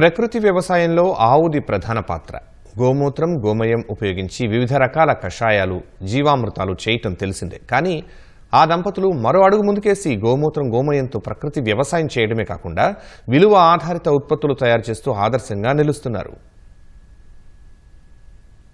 ప్రకృతి వ్యవసాయంలో ఆవుది ప్రధాన పాత్ర. గోమూత్రం గోమయం ఉపయోగించి వివిధ రకాల కషాయాలు జీవామృతాలు చేయటం తెలిసిందే. కానీ ఆ దంపతులు మరో అడుగు ముందుకేసి గోమూత్రం గోమయంతో ప్రకృతి వ్యవసాయం చేయడమే కాకుండా విలువ ఆధారిత ఉత్పత్తులు తయారు చేస్తూ ఆదర్శంగా నిలుస్తున్నారు.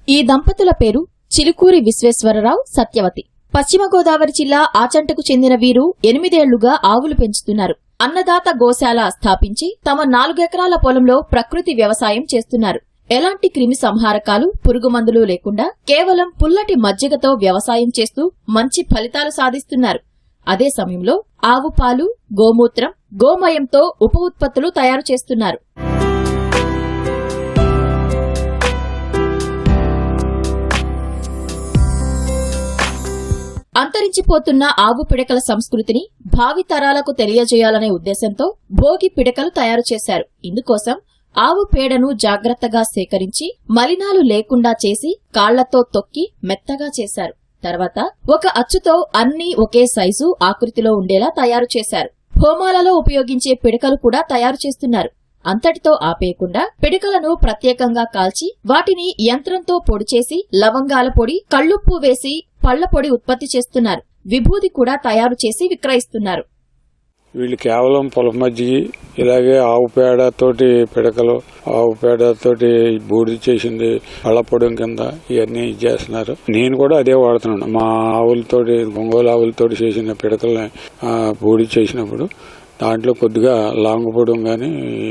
ఈ దంపతుల పేరు చిలుకూరి విశ్వేశ్వరరావు సత్యవతి. పశ్చిమ గోదావరి జిల్లా ఆచంటకు చెందిన వీరు ఎనిమిదేళ్ళుగా ఆవులు పెంచుతున్నారు. అన్నదాత గోశాల స్థాపించి తమ నాలుగెకరాల పొలంలో ప్రకృతి వ్యవసాయం చేస్తున్నారు. ఎలాంటి క్రిమి సంహారకాలు పురుగుమందులు లేకుండా కేవలం పుల్లటి మజ్జిగతో వ్యవసాయం చేస్తూ మంచి ఫలితాలు సాధిస్తున్నారు. అదే సమయంలో ఆవు పాలు గోమూత్రం గోమయంతో ఉప ఉత్పత్తులు తయారు చేస్తున్నారు. అంతరించిపోతున్న ఆవు పిడకల సంస్కృతిని భావితరాలకు తెలియజేయాలనే ఉద్దేశంతో భోగి పిడకలు తయారు చేశారు. ఇందుకోసం ఆవు పేడను జాగ్రత్తగా సేకరించి మలినాలు లేకుండా చేసి కాళ్ళతో తొక్కి మెత్తగా చేశారు. తర్వాత ఒక అచ్చుతో అన్ని ఒకే సైజు ఆకృతిలో ఉండేలా తయారు చేశారు. హోమాలలో ఉపయోగించే పిడకలు కూడా తయారు చేస్తున్నారు. అంతటితో ఆపేయకుండా పిడకలను ప్రత్యేకంగా కాల్చి వాటిని యంత్రంతో పొడి చేసి లవంగాల పొడి కళ్ళుప్పు వేసి పళ్ళ పొడి ఉత్పత్తి చేస్తున్నారు. విభూది కూడా తయారు చేసి విక్రయిస్తున్నారు. వీళ్ళు కేవలం పొలం మజ్జి ఇలాగే ఆవు పేడ తోటి పిడకలు ఆవు పేడ తోటి బూడిద చేసింది పళ్ళపొడం కింద ఇవన్నీ చేస్తున్నారు. నేను కూడా అదే వాడుతున్నాను. మా ఆవులతోటి ఒంగోలు ఆవులతోటి చేసిన పిడకల్ని బూడిద చేసినప్పుడు దాంట్లో కొద్దిగా లాంగ్ పొడం కానీ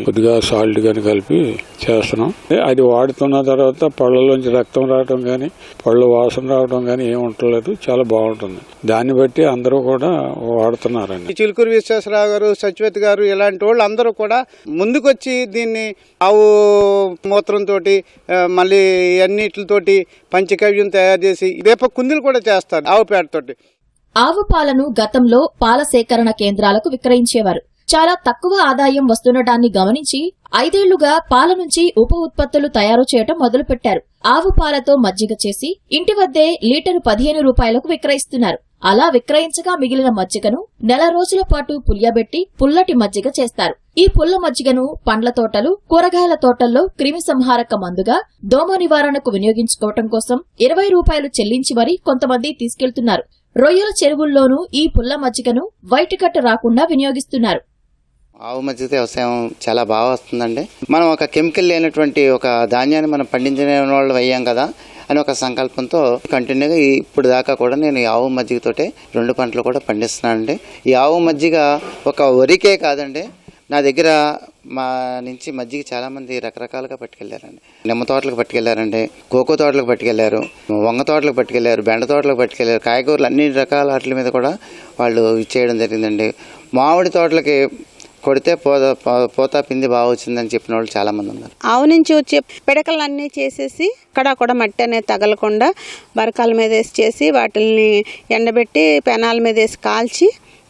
కొద్దిగా సాల్ట్ కానీ కలిపి చేస్తున్నాం. అది వాడుతున్న తర్వాత పళ్ళలోంచి రక్తం రావడం కానీ పళ్ళు వాసన రావడం కానీ ఏం ఉండలేదు చాలా బాగుంటుంది. దాన్ని బట్టి అందరూ కూడా వాడుతున్నారండి. చిలుకూరు విశ్వేశ్వరరావు గారు సత్యవతి గారు ఇలాంటి వాళ్ళు అందరూ కూడా ముందుకొచ్చి దీన్ని ఆవు మూత్రంతో మళ్ళీ అన్నిటితోటి పంచకవ్యం తయారు చేసి వేప కుందులు కూడా చేస్తారు ఆవు పేడతోటి. ఆవు పాలను గతంలో పాల సేకరణ కేంద్రాలకు విక్రయించేవారు. చాలా తక్కువ ఆదాయం వస్తుండటాన్ని గమనించి ఐదేళ్ళుగా పాల నుంచి ఉప ఉత్పత్తులు తయారు చేయటం మొదలుపెట్టారు. ఆవు పాలతో మజ్జిగ చేసి ఇంటి వద్దే లీటరు పదిహేను రూపాయలకు విక్రయిస్తున్నారు. అలా విక్రయించగా మిగిలిన మజ్జిగను నెల రోజుల పాటు పులియబెట్టి పుల్లటి మజ్జిగ చేస్తారు. ఈ పుల్ల మజ్జిగను పండ్ల తోటలు కూరగాయల తోటల్లో క్రిమి సంహారక మందుగా దోమ నివారణకు వినియోగించుకోవటం కోసం ఇరవై రూపాయలు చెల్లించి మరీ కొంతమంది తీసుకెళ్తున్నారు. రొయ్యల చెరువుల్లోనూ ఈ పుల్ల మజ్జిగను వైట్ కట్ట రాకుండా వినియోగిస్తున్నారు. ఆవు మజ్జిగ వ్యవసాయం చాలా బాగా వస్తుందండి. మనం ఒక కెమికల్ లేనటువంటి ఒక ధాన్యాన్ని మనం పండించిన వాళ్ళు అయ్యాం కదా అని ఒక సంకల్పంతో కంటిన్యూగా ఇప్పుడు దాకా కూడా నేను ఈ ఆవు మజ్జిగతోటే రెండు పంటలు కూడా పండిస్తున్నానండి. ఈ ఆవు మజ్జిగ ఒక వరికే కాదండి నా దగ్గర మా నుంచి మజ్జిగ చాలామంది రకరకాలుగా పట్టుకెళ్ళారండి నిమ్మ తోటలకు పట్టుకెళ్ళారండి కోకో తోటలకు పట్టుకెళ్ళారు వంగ తోటలకు పట్టుకెళ్ళారు బెండ తోటలకు పట్టుకెళ్ళారు కాయగూరలు అన్ని రకాల వాటి మీద కూడా వాళ్ళు ఇచ్చేయడం జరిగిందండి. మామిడి తోటలకి కొడితే పోత పోతా పిండి బాగా వచ్చిందని చెప్పిన వాళ్ళు చాలా మంది ఉన్నారు. ఆవు నుంచి వచ్చే పిడకలన్నీ చేసేసి ఇక్కడ కూడా మట్టి అనేది తగలకుండా బరకాల మీద వేసి చేసి వాటిని ఎండబెట్టి పెనాల మీద వేసి కాల్చి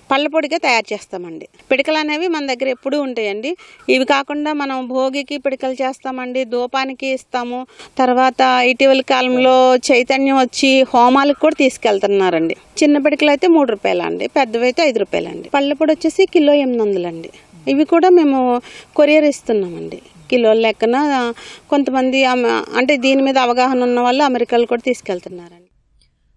పళ్ళ పొడిగా తయారు చేస్తామండి. పిడకలు అనేవి మన దగ్గర ఎప్పుడూ ఉంటాయండి. ఇవి కాకుండా మనం భోగికి పిడకలు చేస్తామండి ధూపానికి ఇస్తాము. తర్వాత ఇటీవల కాలంలో చైతన్యం వచ్చి హోమాలకు కూడా తీసుకెళ్తున్నారండి. చిన్న పిడకలు అయితే మూడు రూపాయలు అండి పెద్దవి అయితే ఐదు రూపాయలు అండి పళ్ళ పొడి వచ్చేసి కిలో ఎనిమిది వందలండి ఇవి కూడా మేము కొరియర్ ఇస్తున్నామండి. కిలోల లెక్కన కొంతమంది అంటే దీని మీద అవగాహన ఉన్న వాళ్ళు అమెరికాలో కూడా తీసుకెళ్తున్నారండి.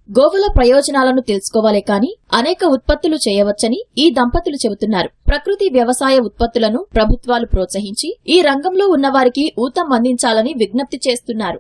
గోవుల ప్రయోజనాలను తెలుసుకోవాలే కాని అనేక ఉత్పత్తులు చేయవచ్చని ఈ దంపతులు చెబుతున్నారు. ప్రకృతి వ్యవసాయ ఉత్పత్తులను ప్రభుత్వాలు ప్రోత్సహించి ఈ రంగంలో ఉన్నవారికి ఊతం అందించాలని విజ్ఞప్తి చేస్తున్నారు.